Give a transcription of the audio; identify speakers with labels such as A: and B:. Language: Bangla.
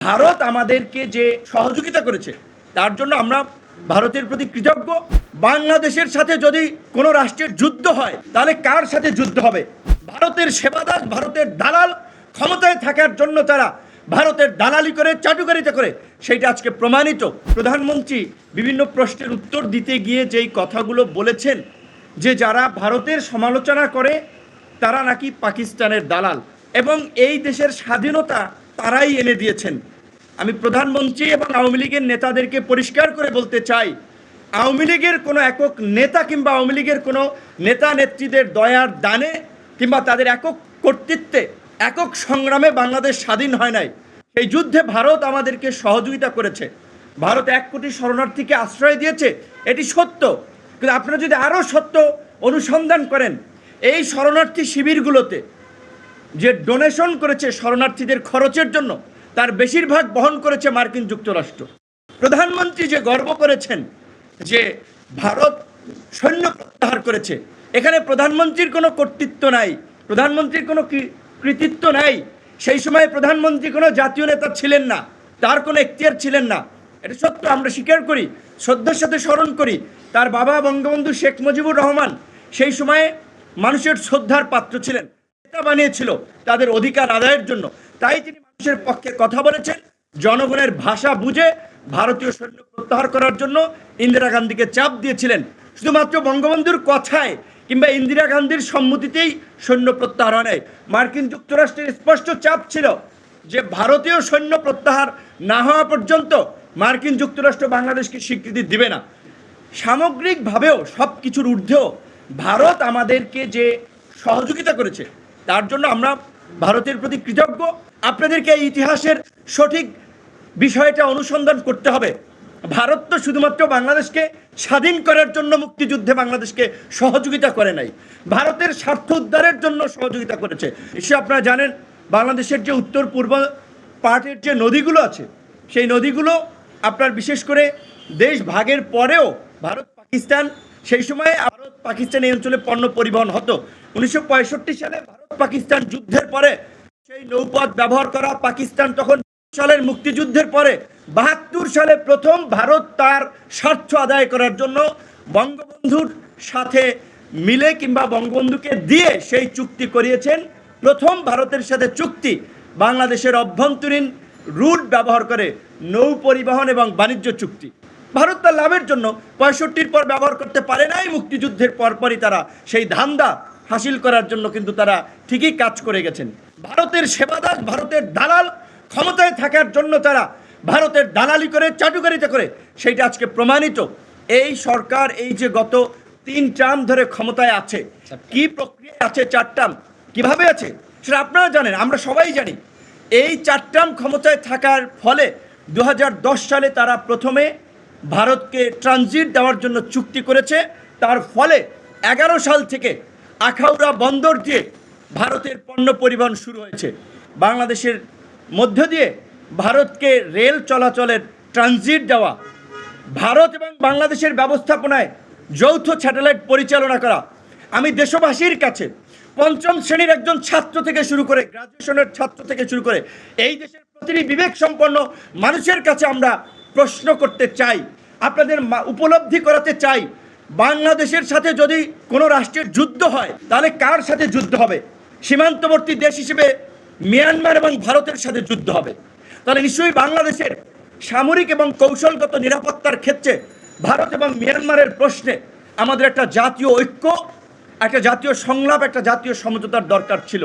A: ভারত আমাদেরকে যে সহযোগিতা করেছে, তার জন্য আমরা ভারতের প্রতি কৃতজ্ঞ। বাংলাদেশের সাথে যদি কোনো রাষ্ট্রের যুদ্ধ হয়, তাহলে কার সাথে যুদ্ধ হবে? ভারতের সেবাদাস, ভারতের দালাল ক্ষমতায় থাকার জন্য তারা ভারতের দালালি করে, চাটুকারিতা করে। সেইটা আজকে প্রমাণিত। প্রধানমন্ত্রী বিভিন্ন প্রশ্নের উত্তর দিতে গিয়ে যেই কথাগুলো বলেছেন, যে যারা ভারতের সমালোচনা করে, তারা নাকি পাকিস্তানের দালাল। এবং এই দেশের স্বাধীনতা তারাই এনে দিয়েছেন। আমি প্রধানমন্ত্রী এবং আওয়ামী লীগের নেতাদেরকে পরিষ্কার করে বলতে চাই, আওয়ামী লীগের কোনো একক নেতা কিংবা আওয়ামী লীগের কোনো নেতা নেত্রীদের দয়ার দানে কিংবা তাদের একক কর্তৃত্বে, একক সংগ্রামে বাংলাদেশ স্বাধীন হয় নাই। সেই যুদ্ধে ভারত আমাদেরকে সহযোগিতা করেছে। ভারত এক কোটি শরণার্থীকে আশ্রয় দিয়েছে, এটি সত্য। কিন্তু আপনারা যদি আরও সত্য অনুসন্ধান করেন, এই শরণার্থী শিবিরগুলোতে যে ডোনেশন করেছে শরণার্থীদের খরচের জন্য তার বেশিরভাগ বহন করেছে মার্কিন যুক্তরাষ্ট্র। প্রধানমন্ত্রী যে গর্ব করেছেন যে ভারত সৈন্য প্রত্যাহার করেছে, এখানে প্রধানমন্ত্রীর কোনো কর্তৃত্ব নাই, প্রধানমন্ত্রীর কোনো কৃতিত্ব নাই, সেই সময় প্রধানমন্ত্রী কোনো জাতীয় নেতা ছিলেন না, তার কোনো এখতিয়ার ছিলেন না। এটা সত্য, আমরা স্বীকার করি, শ্রদ্ধার সাথে স্মরণ করি, তার বাবা বঙ্গবন্ধু শেখ মুজিবুর রহমান সেই সময়ে মানুষের শ্রদ্ধার পাত্র ছিলেন, নেতা বানিয়েছিল তাদের অধিকার আদায়ের জন্য। তাই তিনি মানুষের পক্ষে কথা বলেছেন, জনগণের ভাষা বুঝে ভারতীয় সৈন্য প্রত্যাহার করার জন্য ইন্দিরা গান্ধীকে চাপ দিয়েছিলেন। শুধুমাত্র বঙ্গবন্ধুর কথায় কিংবা ইন্দিরা গান্ধীর সম্মতিতেই সৈন্য প্রত্যাহার হয় নাই। মার্কিন যুক্তরাষ্ট্রের স্পষ্ট চাপ ছিল যে ভারতীয় সৈন্য প্রত্যাহার না হওয়া পর্যন্ত মার্কিন যুক্তরাষ্ট্র বাংলাদেশকে স্বীকৃতি দিবে না। সামগ্রিকভাবেও সব কিছুর ঊর্ধ্বেও ভারত আমাদেরকে যে সহযোগিতা করেছে, তার জন্য আমরা ভারতের প্রতি কৃতজ্ঞ। আপনাদেরকে এই ইতিহাসের সঠিক বিষয়টা অনুসন্ধান করতে হবে। ভারত তো শুধুমাত্র বাংলাদেশকে স্বাধীন করার জন্য মুক্তিযুদ্ধে বাংলাদেশকে সহযোগিতা করে নাই। ভারতের স্বার্থ উদ্ধারের জন্য সহযোগিতা করেছে। নিশ্চয়ই আপনারা জানেন, বাংলাদেশের যে উত্তর পূর্ব পার্টের যে নদীগুলো আছে, সেই নদীগুলো আপনার বিশেষ করে দেশ ভাগের পরেও ভারত পাকিস্তান, সেই সময়ে ভারত পাকিস্তান এই অঞ্চলে পণ্য পরিবহন হতো। উনিশশো পঁয়ষট্টি সালে ভারত পাকিস্তান যুদ্ধের পরে সেই নৌপথ ব্যবহার করা পাকিস্তান তখন সালের মুক্তিযুদ্ধের পরে বাহাত্তর সালে প্রথম ভারত তার স্বার্থ আদায় করার জন্য বঙ্গবন্ধুর সাথে মিলে কিংবা বঙ্গবন্ধুকে দিয়ে সেই চুক্তি করিয়েছেন। প্রথম ভারতের সাথে চুক্তি বাংলাদেশের অভ্যন্তরীণ রুট ব্যবহার করে নৌ পরিবহন এবং বাণিজ্য চুক্তি। ভারত তার লাভের জন্য পঁয়ষট্টির পর ব্যবহার করতে পারে নাই, মুক্তিযুদ্ধের পরপরই তারা সেই ধান্দা হাসিল করার জন্য কিন্তু তারা ঠিকই কাজ করে গেছেন। ভারতের সেবাদাস ভারতের দালাল ক্ষমতায় থাকার জন্য তারা ভারতের দালালি করে চাটুকারিতা করে সেইটা আজকে প্রমাণিত। এই সরকার এই যে গত তিন টার্ম ধরে ক্ষমতায় আছে কি প্রক্রিয়া আছে চার টার্ম? কীভাবে আছে? সেটা আপনারা জানেন আমরা সবাই জানি। এই চার টার্ম ক্ষমতায় থাকার ফলে দু হাজার দশ সালে তারা প্রথমে ভারতকে ট্রানজিট দেওয়ার জন্য চুক্তি করেছে। তার ফলে এগারো সাল থেকে আখাউড়া বন্দর দিয়ে ভারতের পণ্য পরিবহন শুরু হয়েছে। বাংলাদেশের মধ্য দিয়ে ভারতকে রেল চলাচলের ট্রানজিট দেওয়া, ভারত এবং বাংলাদেশের ব্যবস্থাপনায় যৌথ স্যাটেলাইট পরিচালনা করা। আমি দেশবাসীর কাছে পঞ্চম শ্রেণির একজন ছাত্র থেকে শুরু করে গ্রাজুয়েশনের ছাত্র থেকে শুরু করে এই দেশের প্রতিটি বিবেক সম্পন্ন মানুষের কাছে আমরা প্রশ্ন করতে চাই, আপনাদের উপলব্ধি করাতে চাই, বাংলাদেশের সাথে যদি কোনো রাষ্ট্রের যুদ্ধ হয়, তাহলে কার সাথে যুদ্ধ হবে? সীমান্তবর্তী দেশ হিসেবে মিয়ানমার এবং ভারতের সাথে যুদ্ধ হবে। তাহলে নিশ্চয়ই বাংলাদেশের সামরিক এবং কৌশলগত নিরাপত্তার ক্ষেত্রে ভারত এবং মিয়ানমারের প্রশ্নে আমাদের একটা জাতীয় ঐক্য, একটা জাতীয় সংলাপ, একটা জাতীয় সমঝোতার দরকার ছিল।